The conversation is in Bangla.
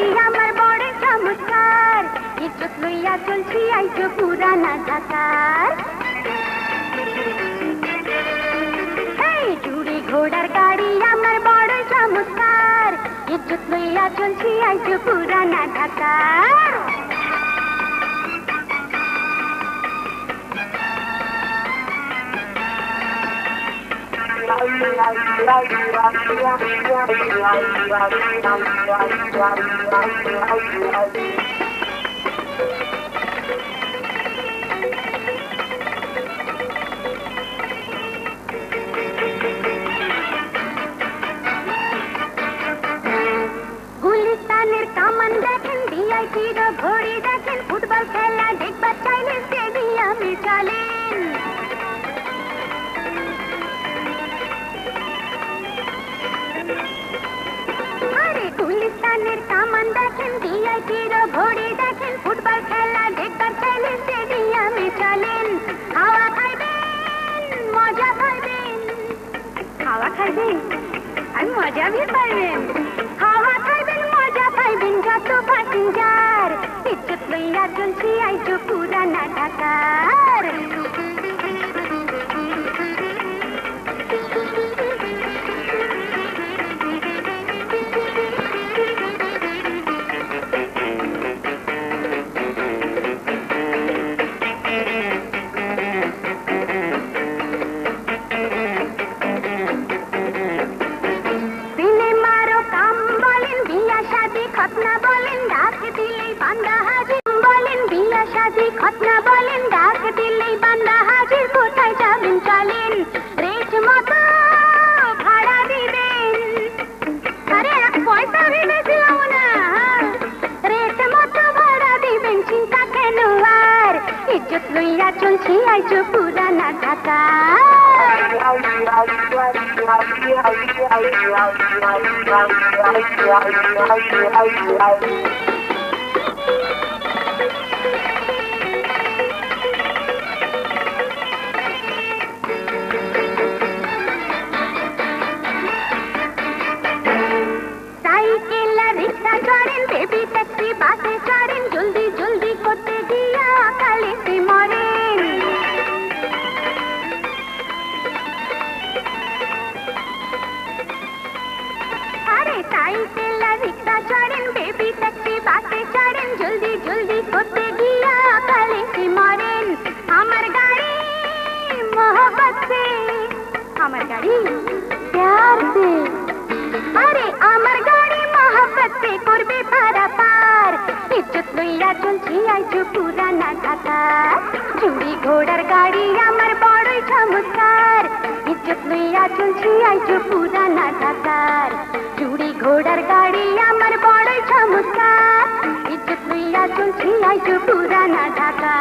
मैया पर बड़े चमत्कार ये चुतलुया चुलसी आई जो पूरा ना जाकार घोड़ार गाड़ी আমার বড় চমৎকার। এ চুতলুয়া চলছি আজ পুরানা ঢাকার Thank you. দেখেন ভিআইপির ঘড়ি দেখেন, ফুটবল খেলা দেখবার চাইলে স্টেডিয়ামে চলেন হাওয়া খাইবেন, মজা খাইবেন। হাওয়া খাইবেন? আর মজা भी পাইবেন। হাওয়া খাইবেন, মজা পাইবেন, যত প্যাসেঞ্জার ইজ্জত লইয়া চলছি আইছো পুরানা ঢাকার। খতনা বলেন ডাক দিলেই বান্দা হাজির বলেন বিয়া সাজি খতনা বলেন ডাক দিলেই ইজ্জত লইয়া চলছি আইছো পুরানা ঢাকা। সাইকেল রিক্সা চড়েন বেবি আমার গাড়ি প্যার সে আরে, আমার গাড়ি মহব্বত সে করবে পারা পার। ইজ্জত লইয়া চলছি আইছো পুরানা ঢাকা। চুড়ি ঘোড়ার গাড়ি আমার বড়ই চমৎকার। ইজ্জত লইয়া চলছি আইছো পুরানা ঢাকার। পুরানা ঢাকা